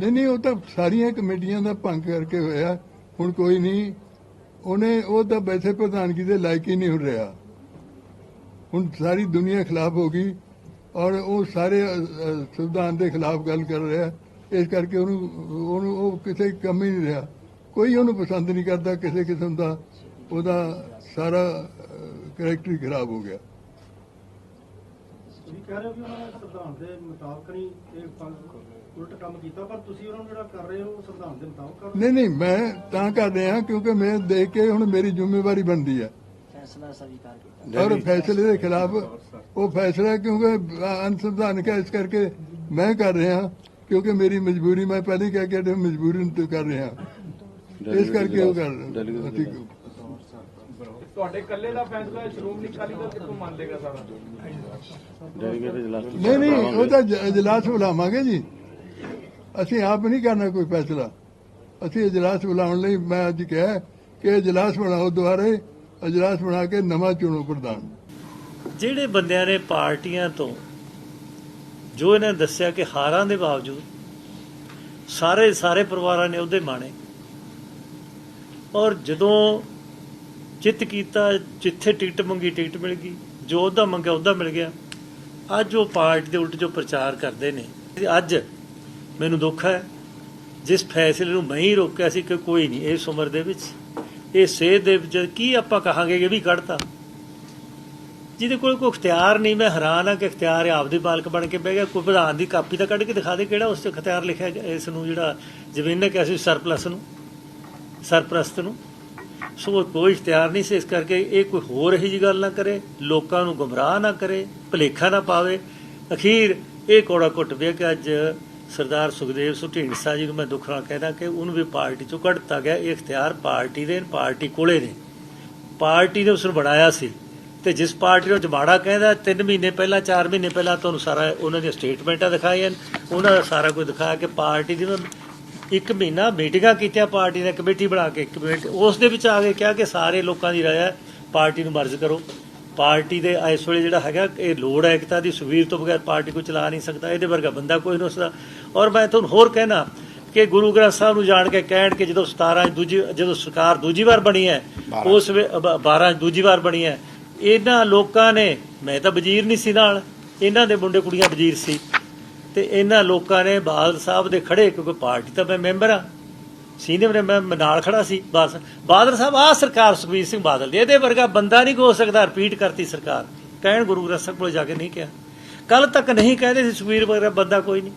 ਨਹੀਂ ਨਹੀਂ, ਉਹ ਤਾਂ ਸਾਰੀਆਂ ਕਮੇਟੀਆਂ ਦਾ ਭੰਗ ਕਰਕੇ ਹੋਇਆ। ਹੁਣ ਕੋਈ ਨਹੀਂ। ਉਹਨੇ, ਉਹ ਤਾਂ ਵੈਸੇ ਪ੍ਰਧਾਨਗੀ ਦੇ ਲਾਇਕ ਹੀ ਨਹੀਂ ਹੋ ਰਿਹਾ। ਹੁਣ ਸਾਰੀ ਦੁਨੀਆ ਖਿਲਾਫ ਹੋ ਗਈ ਔਰ ਉਹ ਸਾਰੇ ਸੰਵਿਧਾਨ ਦੇ ਖਿਲਾਫ ਗੱਲ ਕਰ ਰਿਹਾ। ਇਸ ਕਰਕੇ ਉਹਨੂੰ ਉਹਨੂੰ, ਉਹ ਕਿਸੇ ਕੰਮ ਹੀ ਨਹੀਂ ਰਿਹਾ। ਕੋਈ ਉਹਨੂੰ ਪਸੰਦ ਨਹੀਂ ਕਰਦਾ ਕਿਸੇ ਕਿਸਮ ਦਾ। ਉਹਦਾ ਸਾਰਾ ਕਰੈਕਟਰ ਹੀ ਖਰਾਬ ਹੋ ਗਿਆ। ਕਹਿ ਰਹੇ ਹੋ ਕਿ ਉਹਨਾਂ ਨੇ ਸੰਵਿਧਾਨ ਦੇ ਮੁਤਾਬਕ ਨਹੀਂ ਇਹ ਫ- ਉਲਟ ਕੰਮ ਕੀਤਾ ਪਰ ਤੁਸੀਂ ਉਹਨਾਂ ਨੂੰ ਜਿਹੜਾ ਕਰ ਰਹੇ ਹੋ ਉਹ ਸੰਵਿਧਾਨ ਦੇ ਮੁਤਾਬਕ ਕਰ ਰਹੇ ਨਹੀਂ ਨਹੀਂ ਮੈਂ ਤਾਂ ਕਰ ਰਿਹਾ ਕਿਉਂਕਿ ਮੈਂ ਦੇਖ ਕੇ ਹੁਣ ਮੇਰੀ ਜ਼ਿੰਮੇਵਾਰੀ ਬਣਦੀ ਹੈ। ਫੈਸਲਾ ਸਵੀਕਾਰ ਕੀਤਾ। ਔਰ ਫੈਸਲੇ ਦੇ ਖਿਲਾਫ ਉਹ ਫੈਸਲਾ ਕਿਉਂਕਿ ਅਨਸੰਵਿਧਾਨਕ ਹੈ ਇਸ ਕਰਕੇ ਮੈਂ ਕਰ ਰਿਹਾ ਕਿਉਂਕਿ ਮੇਰੀ ਮਜਬੂਰੀ ਮੈਂ ਪਹਿਲੇ ਕਹਿ ਕੇ ਹਟਿਆ, ਮਜਬੂਰੀ ਨੂੰ ਤੇ ਕਰ ਰਿਹਾ ਇਸ ਕਰਕੇ ਉਹ ਕਰ ਅਸੀਂ ਤੁਹਾਡੇ ਇਕੱਲੇ ਦਾ ਫੈਸਲਾ ਹੈ, ਸ਼੍ਰੋਮਣੀ ਅਕਾਲੀ ਦਲ ਕਿੱਥੋਂ ਮੰਨ ਲੇਗਾ ਸਾਰਾ? ਨਹੀਂ ਨਹੀਂ ਉਹ ਤਾਂ ਜ- ਇਜਲਾਸ ਬੁਲਾਵਾਂਗੇ ਜੀ। ਅਸੀਂ ਆਪ ਨਹੀਂ ਕਰਨਾ ਕੋਈ ਫੈਸਲਾ। ਅਸੀਂ ਇਜਲਾਸ ਬੁਲਾਉਣ ਲਈ ਮੈਂ ਅੱਜ ਕਿਹਾ ਕਿ ਇਜਲਾਸ ਬਣਾਓ ਦੁਆਰੇ ਇਜਲਾਸ ਬਣਾ ਕੇ ਨਵਾਂ ਚੁਣੋ ਪ੍ਰਧਾਨ। ਜਿਹੜੇ ਬੰਦਿਆਂ ਨੇ ਪਾਰਟੀਆਂ ਤੋਂ ਜੋ ਇਹਨਾਂ ਦੱਸਿਆ ਕਿ ਹਾਰਾਂ ਦੇ ਬਾਵਜੂਦ ਸਾਰੇ ਸਾਰੇ ਪਰਿਵਾਰਾਂ ਨੇ ਉਹਦੇ ਮਾਣੇ ਔਰ ਜਦੋਂ ਚਿੱਤ ਕੀਤਾ, ਜਿੱਥੇ ਟਿਕਟ ਮੰਗੀ, ਟਿਕਟ ਮਿਲ ਗਈ। ਜੋ ਉਹਦਾ ਮੰਗਿਆ, ਉਹਦਾ ਮਿਲ ਗਿਆ। ਅੱਜ ਉਹ ਪਾਰਟੀ ਦੇ ਉਲਟ ਜੋ ਪ੍ਰਚਾਰ ਕਰਦੇ ਨੇ। ਅੱਜ ਮੈਨੂੰ ਦੁੱਖ ਹੈ, ਜਿਸ ਫੈਸਲੇ ਨੂੰ ਮੈਂ ਹੀ ਰੋਕਿਆ ਸੀ ਕਿ ਕੋਈ ਨਹੀਂ, ਇਸ ਉਮਰ ਦੇ ਵਿੱਚ, ਇਹ ਸੇਧ ਦੇ ਵਿੱਚ ਕੀ ਆਪਾਂ ਕਹਾਂਗੇ ਕਿ ਇਹ ਵੀ ਕੱਢਤਾ। ਜਿਹਦੇ ਕੋਲ ਕੋਈ ਇਖਤਿਆਰ ਨਹੀਂ, ਮੈਂ ਹੈਰਾਨ ਆ ਕਿ ਇਖਤਿਆਰ ਆਪਦੇ ਮਾਲਕ ਬਣ ਕੇ ਬਹਿ ਗਿਆ। ਕੋਈ ਵਿਧਾਨ ਦੀ ਕਾਪੀ ਤਾਂ ਕੱਢ ਕੇ ਦਿਖਾ ਦੇ ਕਿਹੜਾ ਉਸ ਤੇ ਇਖਤਿਆਰ ਲਿਖਿਆ ਇਸ ਨੂੰ ਜਿਹੜਾ ਜ਼ਮੀਨ ਨੇ ਕਿਹਾ ਸੀ ਸਰਪਲਸ ਨੂੰ, ਸਰਪ੍ਰਸਤ ਨੂੰ। ਸੋ ਕੋਈ ਇਖਤਿਆਰ ਨਹੀਂ ਸੀ ਇਸ ਕਰਕੇ ਇਹ ਕੋਈ ਹੋਰ ਇਹੀ ਜੀ ਗੱਲ ਨਾ ਕਰੇ, ਲੋਕਾਂ ਨੂੰ ਗੁੰਮਰਾਹ ਨਾ ਕਰੇ, ਭੁਲੇਖਾ ਨਾ ਪਾਵੇ। ਅਖੀਰ ਇਹ ਕੋੜਾ ਘੁੱਟ ਪਿਆ ਕਿ ਅੱਜ ਸਰਦਾਰ ਸੁਖਦੇਵ ਸਿੰਘ ਢੀਂਡਸਾ ਜੀ ਨੂੰ ਮੈਂ ਦੁੱਖ ਨਾਲ ਕਹਿੰਦਾ ਕਿ ਉਹਨੂੰ ਵੀ ਪਾਰਟੀ ਚੋਂ ਕੱਢ ਦਿੱਤਾ ਗਿਆ, ਇਹ ਇਖਤਿਆਰ ਪਾਰਟੀ ਦੇ ਪਾਰਟੀ ਕੋਲੇ ਨੇ। ਪਾਰਟੀ ਨੇ ਉਸ ਨੂੰ ਬਣਾਇਆ ਸੀ ਤੇ ਜਿਸ ਪਾਰਟੀ ਨੂੰ ਜਮਾੜਾ ਕਹਿੰਦਾ 3 ਮਹੀਨੇ ਪਹਿਲਾਂ 4 ਮਹੀਨੇ ਪਹਿਲਾਂ ਤੁਹਾਨੂੰ ਸਾਰਾ ਉਹਨਾਂ ਦੀਆਂ ਸਟੇਟਮੈਂਟਾਂ ਦਿਖਾਈਆਂ ਉਹਨਾਂ ਦਾ ਸਾਰਾ ਕੁਝ ਦਿਖਾਇਆ ਕਿ ਪਾਰਟੀ ਦੀ ਉਹਨਾਂ ਇੱਕ ਮਹੀਨਾ ਮੀਟਿੰਗਾਂ ਕੀਤੀਆਂ ਪਾਰਟੀ ਨੇ ਕਮੇਟੀ ਬਣਾ ਕੇ ਕਮੇਟੀ ਉਸ ਦੇ ਵਿੱਚ ਆ ਕੇ ਕਿਹਾ ਕਿ ਸਾਰੇ ਲੋਕਾਂ ਦੀ ਰਾਏ ਹੈ ਪਾਰਟੀ ਨੂੰ ਮਰਜ਼ ਕਰੋ। ਪਾਰਟੀ ਦੇ ਇਸ ਵੇਲੇ ਜਿਹੜਾ ਹੈਗਾ ਇਹ ਲੋੜ ਹੈ ਇਕਤਾ ਦੀ ਸੁਵੀਰ ਤੋਂ ਬਗੈਰ ਪਾਰਟੀ ਕੋਈ ਚਲਾ ਨਹੀਂ ਸਕਦਾ ਇਹਦੇ ਵਰਗਾ ਬੰਦਾ ਕੋਈ ਨਹੀਂ ਉਸਦਾ ਔਰ ਮੈਂ ਤੁਹਾਨੂੰ ਹੋਰ ਕਹਿਣਾ ਕਿ ਗੁਰੂ ਗ੍ਰੰਥ ਸਾਹਿਬ ਨੂੰ ਜਾਣ ਕੇ ਕਹਿਣ ਕਿ ਜਦੋਂ 17 ਚ ਦੂਜੀ ਜਦੋਂ ਸਰਕਾਰ ਦੂਜੀ ਵਾਰ ਬਣੀ ਹੈ ਉਸ ਵੇ 12 ਚ ਦੂਜੀ ਵਾਰ ਬਣੀ ਹੈ ਇਹਨਾਂ ਲੋਕਾਂ ਨੇ ਮੈਂ ਤਾਂ ਵਜ਼ੀਰ ਨਹੀਂ ਸੀ ਨਾਲ ਇਹਨਾਂ ਦੇ ਮੁੰਡੇ ਕੁੜੀਆਂ ਵਜ਼ੀਰ ਸੀ। ਤੇ ਇਹਨਾਂ ਲੋਕਾਂ ਨੇ ਬਾਦਲ ਸਾਹਿਬ ਦੇ ਖੜੇ ਕਿਉਂਕਿ ਪਾਰਟੀ ਤਾਂ ਮੈਂ ਮੈਂਬਰ ਆ ਸੀਨੀਅਰ ਨੇ ਮੈਂ ਨਾਲ ਖੜਾ ਸੀ ਬਸ ਬਾਦਲ ਸਾਹਿਬ ਆ ਸਰਕਾਰ ਸੁਖਬੀਰ ਸਿੰਘ ਬਾਦਲ ਦੀ ਇਹਦੇ ਵਰਗਾ ਬੰਦਾ ਨਹੀਂ ਹੋ ਸਕਦਾ ਰਿਪੀਟ ਕਰਤੀ ਸਰਕਾਰ। ਕਹਿਣ ਗੁਰੂ ਗ੍ਰੰਥ ਸਾਹਿਬ ਕੋਲ ਜਾ ਕੇ ਨਹੀਂ ਕਿਹਾ। ਕੱਲ ਤੱਕ ਨਹੀਂ ਕਹਿੰਦੇ ਸੀ ਸੁਖਬੀਰ ਵਰਗਾ ਬੰਦਾ ਕੋਈ ਨਹੀਂ।